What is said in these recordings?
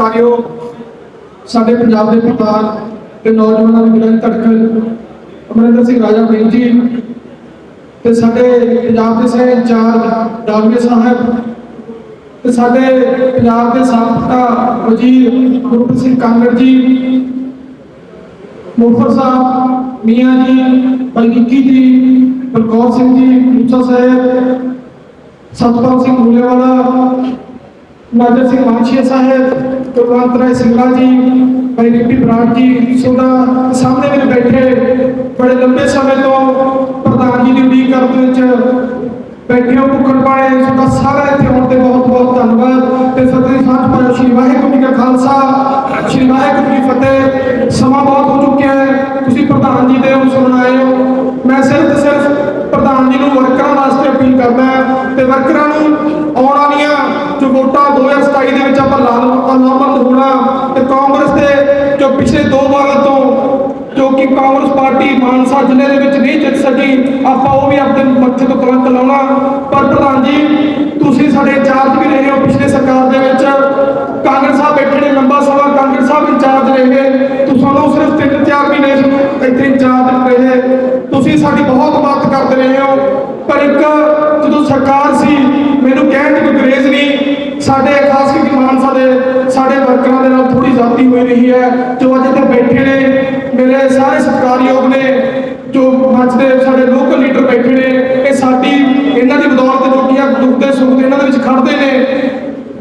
ਸਤਿਕਾਰਯੋਗ ਸਾਡੇ ਪੰਜਾਬ ਦੇ ਪਰਿਵਾਰ ਤੇ ਨੌਜਵਾਨਾਂ ਦੇ ਮਿਲਣ ਧੜਕਣ ਅਮਰਿੰਦਰ ਸਿੰਘ ਰਾਜਾ ਬੇਨ ਜੀ ਤੇ ਸਾਡੇ ਪੰਜਾਬ ਦੇ ਸਹਿ ਇੰਚਾਰਜ ਡਾਕਟਰ ਸਾਹਿਬ ਤੇ ਸਾਡੇ ਪੰਜਾਬ ਦੇ ਸਾਬਕਾ ਵਜ਼ੀਰ ਗੁਰਪ੍ਰੀਤ ਸਿੰਘ ਕਾਂਗੜ ਜੀ ਮੁਖਰ ਸਾਹਿਬ ਮੀਆਂ ਜੀ ਬਲਕਿੱਕੀ ਜੀ, ਬਲਕੌਰ ਸਿੰਘ ਜੀ, ਮੂਸਾ ਸਾਹਿਬ, ਸਤਪਾਲ ਸਿੰਘ ਮੂਲੇਵਾਲਾ, ਨਾਜਰ ਸਿੰਘ ਮਾਨਸ਼ੀਆ ਸਾਹਿਬ ਕੁਲਵੰਤ ਰਾਏ ਸਿੰਘਲਾ ਜੀ, ਭਾਈ ਰਿਪੀ ਬਰਾੜ ਜੀ ਸੋਦਾ ਸਾਹਮਣੇ ਮੇਰੇ ਬੈਠੇ ਬੜੇ ਲੰਬੇ ਸਮੇਂ ਤੋਂ ਪ੍ਰਧਾਨ ਜੀ ਦੀ ਉਡੀਕ ਕਰਨ ਵਿੱਚ ਬੈਠੇ ਹੋ ਭੁੱਖਣ ਪਾਏ ਸੋਦਾ ਸਾਰਾ ਇੱਥੇ ਆਉਣ ਤੇ ਬਹੁਤ ਬਹੁਤ ਧੰਨਵਾਦ। ਤੇ ਸਤਿ ਸਾਂਝ ਪਾਇਓ, ਸ਼੍ਰੀ ਵਾਹਿਗੁਰੂ ਜੀ ਕਾ ਖਾਲਸਾ, ਸ਼੍ਰੀ ਵਾਹਿਗੁਰੂ ਜੀ ਫਤਿਹ। ਸਮਾਂ ਬਹੁਤ ਹੋ ਚੁੱਕਿਆ ਹੈ, ਤੁਸੀਂ ਪ੍ਰਧਾਨ ਜੀ ਦੇ ਹੁਣ ਆਏ ਹੋ। ਮੈਂ ਸਿਰਫ ਤੇ ਸਿਰਫ ਪ੍ਰਧਾਨ ਜੀ ਨੂੰ ਵਰਕਰਾਂ ਵਾਸਤੇ ਅਪੀਲ ਕਰਦਾ ਤੇ ਵਰਕਰਾਂ ਨੂੰ ਆਉਣ ਵਾਲੀਆਂ ਜੋ ਵੋਟਾਂ 2027 ਦੇ ਵਿੱਚ ਆਪਾਂ ਲਾਲ ਲਾਮਬੰਦ ਹੋਣਾ ਤੇ ਕਾਂਗਰਸ ਦੇ ਜੋ ਪਿਛਲੇ ਦੋ ਵਾਰਾਂ ਤੋਂ ਜੋ ਕਿ ਕਾਂਗਰਸ ਪਾਰਟੀ ਮਾਨਸਾ ਜ਼ਿਲ੍ਹੇ ਦੇ ਵਿੱਚ ਨਹੀਂ ਜਿੱਤ ਸਕੀ, ਆਪਾਂ ਉਹ ਵੀ ਆਪਣੇ ਮੱਥੇ ਤੋਂ ਕਲੰਕ ਲਾਉਣਾ। ਪਰ ਪ੍ਰਧਾਨ ਜੀ, ਤੁਸੀਂ ਸਾਡੇ ਇੰਚਾਰਜ ਵੀ ਰਹੇ ਹੋ ਪਿਛਲੇ ਸਰਕਾਰ ਦੇ ਵਿੱਚ। ਕਾਂਗਰਸ ਸਾਹਿਬ ਬੈਠੇ ਨੇ, ਲੰਬਾ ਸਮਾਂ ਕਾਂਗਰਸ ਸਾਹਿਬ ਇੰਚਾਰਜ ਰਹੇ ਤੁਸੀਂ ਸਾਨੂੰ ਸਿਰਫ ਤਿੰਨ ਚਾਰ ਮਹੀਨੇ ਇੱਥੇ ਇੰਚਾਰਜ ਰਹੇ ਤੁਸੀਂ ਸਾਡੀ ਬਹੁਤ ਮਦਦ ਕਰਦੇ ਰਹੇ ਹੋ। ਪਰ ਇੱਕ ਜਦੋਂ ਸਰਕਾਰ ਸੀ, ਮੈਨੂੰ ਕਹਿਣ ਦੀ ਕੋਈ ਗਰੇਜ਼ ਨਹੀਂ, ਸਾਡੇ ਖਾਸ ਕਰਕੇ ਮਾਨਸਾ ਦੇ ਸਾਡੇ ਵਰਕਰਾਂ ਦੇ ਨਾਲ ਥੋੜੀ ਜ਼ਿਆਦਤੀ ਹੋਈ ਰਹੀ ਹੈ, ਜੋ ਅੱਜ ਇੱਥੇ ਬੈਠੇ ਨੇ, ਮੇਰੇ ਸਾਰੇ ਸਤਿਕਾਰਯੋਗ ਨੇ, ਜੋ ਅੱਜ ਦੇ ਸਾਡੇ ਲੋਕਲ ਲੀਡਰ ਬੈਠੇ ਨੇ, ਇਹ ਸਾਡੀ, ਇਹਨਾਂ ਦੀ ਬਦੌਲਤ ਜੋ ਕਿ ਆ, ਦੁੱਖ ਦੇ ਸੁੱਖ ਦੇ ਇਹਨਾਂ ਦੇ ਵਿੱਚ ਖੜਦੇ ਨੇ।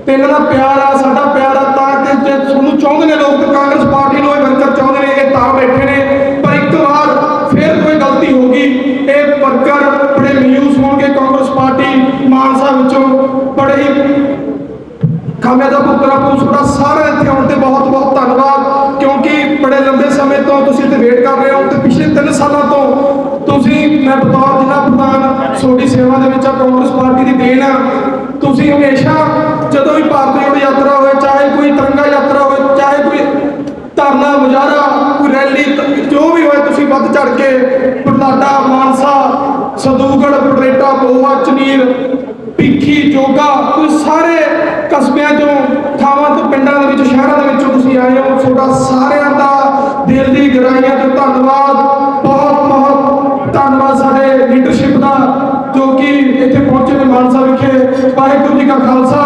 ਤੇ ਇਹਨਾਂ ਦਾ ਪਿਆਰ ਆ, ਸਾਡਾ ਪਿਆਰ ਆ, ਤਾਂ ਕਿ ਜੇ ਤੁਹਾਨੂੰ ਚਾਹੁੰਦੇ ਨੇ ਲੋਕ ਕਾਂਗਰਸ ਪਾਰਟੀ ਨੂੰ ਇਹ ਵਰਕਰ ਚਾਹੁੰਦੇ ਨੇ ਇਹ ਤਾਂ ਬੈਠੇ ਨੇ ਪਰ ਇੱਕ ਵਾਰ ਫੇਰ ਕੋਈ ਗਲਤੀ ਹੋ ਗਈ ਇਹ ਵਰਕਰ ਬੜੇ ਮਯੂਸ ਹੋਣਗੇ ਕਾਂਗਰਸ ਪਾਰਟੀ ਮਾਨਸਾ ਵਿੱਚੋਂ ਬੜੇ ਹੀ ਖਾਮਿਆਂ ਦਾ ਪੁੱਤਰਾ ਪੁੱਛੜਾ ਸਾਰੇ ਇੱਥੇ ਆਉਣ ਤੇ ਬਹੁਤ ਬਹੁਤ ਧੰਨਵਾਦ। ਕਿਉਂਕਿ ਬੜੇ ਲੰਬੇ ਸਮੇਂ ਤੋਂ ਤੁਸੀਂ ਇੱਥੇ ਵੇਟ ਕਰ ਰਹੇ ਹੋ ਤੇ ਪਿਛਲੇ 3 ਸਾਲਾਂ ਤੋਂ ਤੁਸੀਂ, ਮੈਂ ਬਤੌਰ ਜ਼ਿਲ੍ਹਾ ਪ੍ਰਧਾਨ ਤੁਹਾਡੀ ਸੇਵਾ ਦੇ ਵਿੱਚ ਆ, ਕਾਂਗਰਸ ਪਾਰਟੀ ਦੀ ਦੇਣ ਆ, ਤੁਸੀਂ ਹਮੇਸ਼ਾ ਜਦੋਂ ਵੀ ਭਾਰਤ ਜੋੜ ਯਾਤਰਾ ਹੋਵੇ, ਚਾਹੇ ਕੋਈ ਤਿਰੰਗਾ ਯਾਤਰਾ ਹੋਵੇ, ਚਾਹੇ ਕੋਈ ਧਰਨਾ ਮੁਜ਼ਾਹਰਾ ਕੋਈ ਰੈਲੀ, ਜੋ ਵੀ ਹੋਏ ਤੁਸੀਂ ਵੱਧ ਚੜ ਕੇ ਬਰਨਾਡਾ ਮਾਨਸਾ ਸਦੂਗੜ ਪਟਰੇਟਾ ਪੋਹਾ ਪਨੀਰ ਭਿੱਖੀ, ਜੋਗਾ ਤੁਸੀਂ ਸਾਰੇ ਕਸਬਿਆਂ ਤੋਂ ਥਾਵਾਂ ਤੋਂ, ਪਿੰਡਾਂ ਦੇ ਵਿੱਚ, ਸ਼ਹਿਰਾਂ ਦੇ ਵਿੱਚੋਂ ਤੁਸੀਂ ਆਏ ਹੋ। ਤੁਹਾਡਾ ਸਾਰਿਆਂ ਦਾ ਦਿਲ ਦੀ ਗਹਿਰਾਈਆਂ ਤੋਂ ਧੰਨਵਾਦ। ਬਹੁਤ ਬਹੁਤ ਧੰਨਵਾਦ ਸਾਡੇ ਲੀਡਰਸ਼ਿਪ ਦਾ, ਜੋ ਕਿ ਇੱਥੇ ਪਹੁੰਚੇ ਨੇ ਮਾਨਸਾ ਵਿਖੇ। ਵਾਹਿਗੁਰੂ ਜੀ ਕਾ ਖਾਲਸਾ।